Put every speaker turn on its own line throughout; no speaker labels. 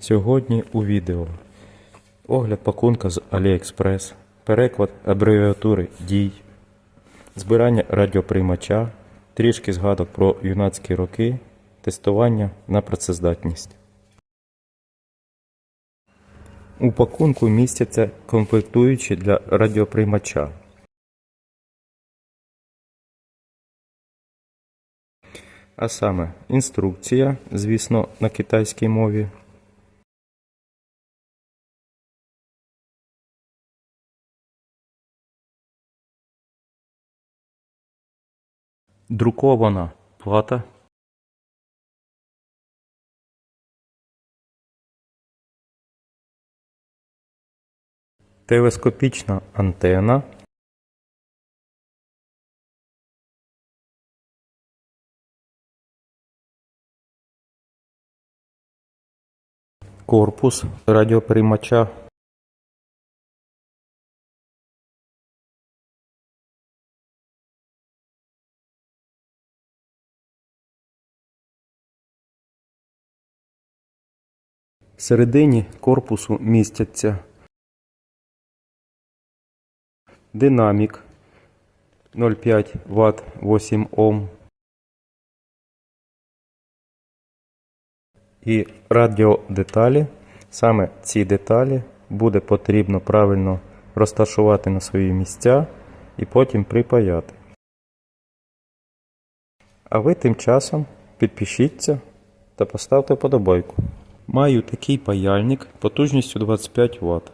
Сьогодні у відео огляд пакунка з AliExpress, переклад абревіатури дій, збирання радіоприймача, трішки згадок про юнацькі роки, тестування на працездатність. У пакунку містяться комплектуючі для радіоприймача. А саме інструкція, звісно, на китайській мові. Друкована плата. Телескопічна антена. Корпус радіоприймача. Всередині корпусу містяться динамік 0,5 Вт 8 Ом і радіодеталі. Саме ці деталі буде потрібно правильно розташувати на свої місця і потім припаяти. А ви тим часом підпишіться та поставте вподобайку. Маю такий паяльник потужністю 25 Вт.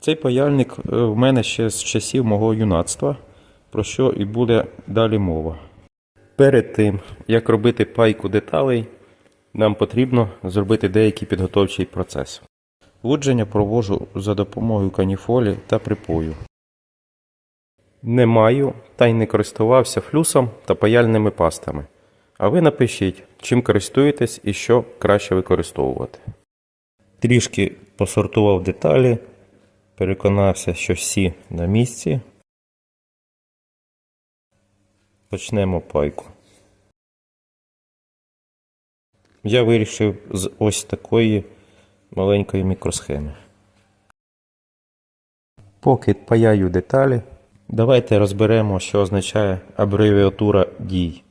Цей паяльник е, в мене ще з часів мого юнацтва, про що і буде далі мова. Перед тим, як робити пайку деталей, нам потрібно зробити деякий підготовчий процес. Лудження провожу за допомогою каніфолі та припою. Не маю та й не користувався флюсом та паяльними пастами. А ви напишіть, чим користуєтесь і що краще використовувати. Трішки посортував деталі, переконався, що всі на місці. Почнемо пайку. Я вирішив з ось такої маленької мікросхеми. Поки паяю деталі, давайте розберемо, що означає абревіатура дій.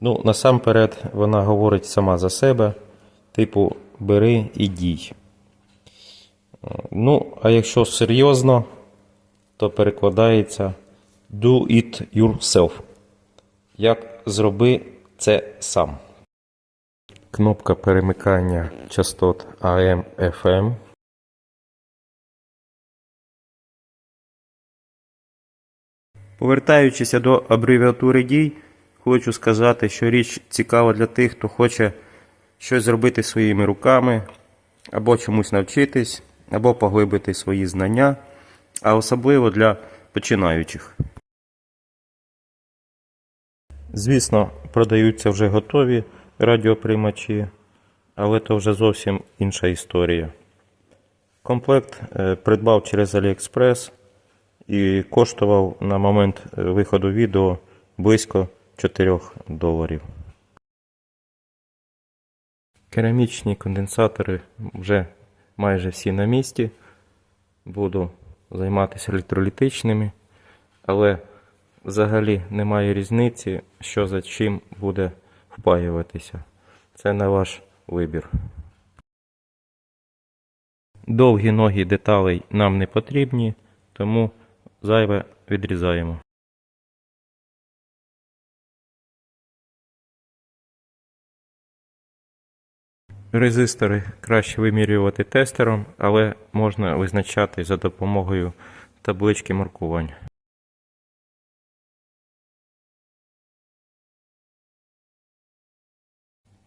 Ну, насамперед, вона говорить сама за себе, типу бери і дій. Ну, а якщо серйозно, то перекладається do it yourself. Як зроби це сам. Кнопка перемикання частот AM FM. Повертаючися до абревіатури дій, хочу сказати, що річ цікава для тих, хто хоче щось зробити своїми руками, або чомусь навчитись, або поглибити свої знання, а особливо для починаючих. Звісно, продаються вже готові радіоприймачі, але то вже зовсім інша історія. Комплект е, придбав через AliExpress і коштував на момент е, виходу відео близько 4 доларів. Керамічні конденсатори вже майже всі на місці. Буду займатися електролітичними, але взагалі немає різниці, що за чим буде впаюватися. Це на ваш вибір. Довгі ноги деталей нам не потрібні, тому зайве відрізаємо. Резистори краще вимірювати тестером, але можна визначати за допомогою таблички маркувань.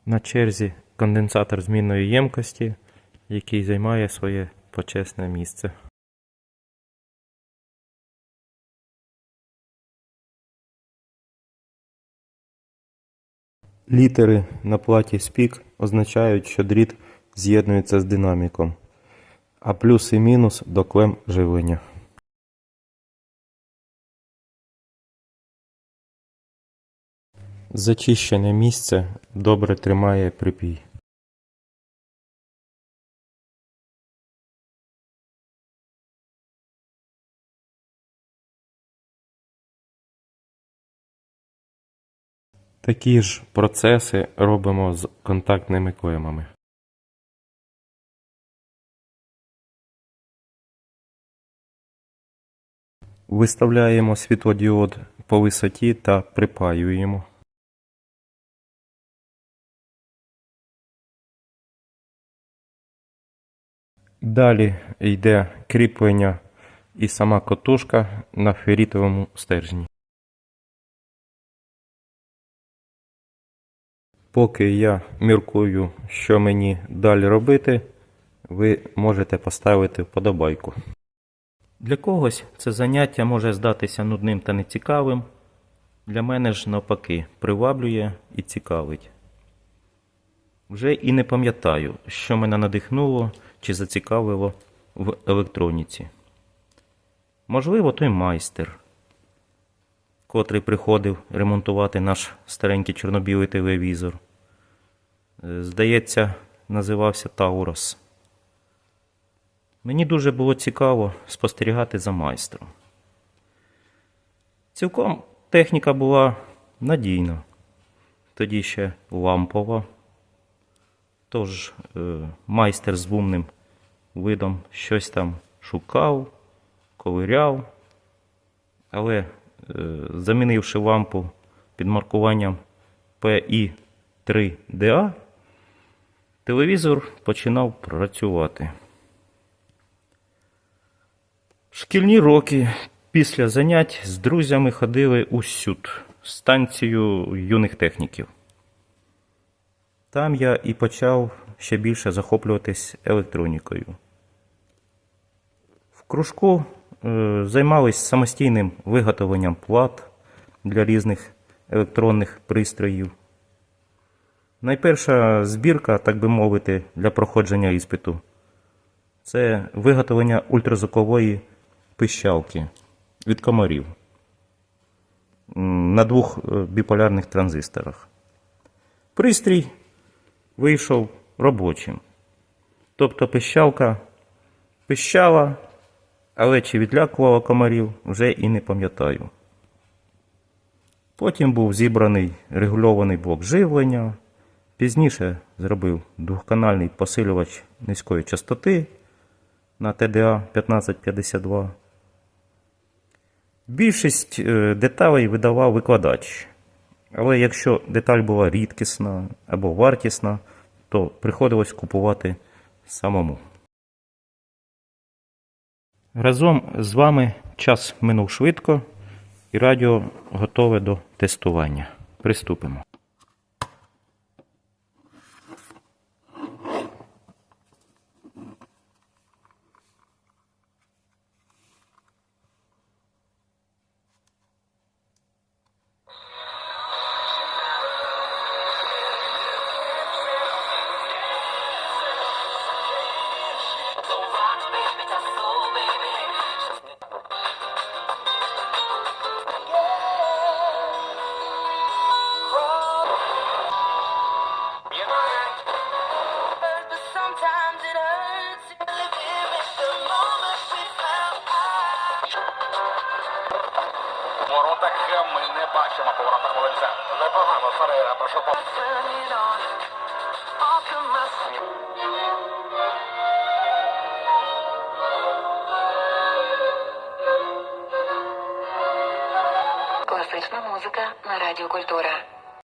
На черзі конденсатор змінної ємкості, який займає своє почесне місце. Літери на платі спік означають, що дріт з'єднується з динаміком, а плюс і мінус до клем живлення. Зачищене місце добре тримає припій. Такі ж процеси робимо з контактними клемами. Виставляємо світлодіод по висоті та припаюємо. Далі йде кріплення і сама котушка на ферритовому стержні. Поки я міркую, що мені далі робити, ви можете поставити вподобайку. Для когось це заняття може здатися нудним та нецікавим. Для мене ж навпаки приваблює і цікавить. Вже і не пам'ятаю, що мене надихнуло чи зацікавило в електроніці. Можливо, той майстер, котрий приходив ремонтувати наш старенький чорнобілий телевізор. Е, Здається, називався Таурос. Мені дуже було цікаво спостерігати за майстром. Цілком техніка була надійна, тоді ще лампова. Тож е, майстер з вумним видом щось там шукав, ковиряв, але замінивши лампу під маркуванням PI3DA, телевізор починав працювати. Шкільні роки після занять з друзями ходили у СЮД, станцію юних техніків. Там я і почав ще більше захоплюватись електронікою. В кружку е, займались самостійним виготовленням плат для різних електронних пристроїв. Найперша збірка, так би мовити, для проходження іспиту це виготовлення ультразвукової пищалки від комарів на двох е, біполярних транзисторах. Пристрій вийшов робочим. Тобто пищалка пищала, але чи відлякувала комарів, вже і не пам'ятаю. Потім був зібраний регульований блок живлення. Пізніше зробив двохканальний посилювач низької частоти на TDA 1552. Більшість е, деталей видавав викладач. Але якщо деталь була рідкісна або вартісна, то приходилось купувати самому. Разом з вами час минув швидко, і радіо готове до тестування. Приступимо.
Класична музика на Радіо Культура.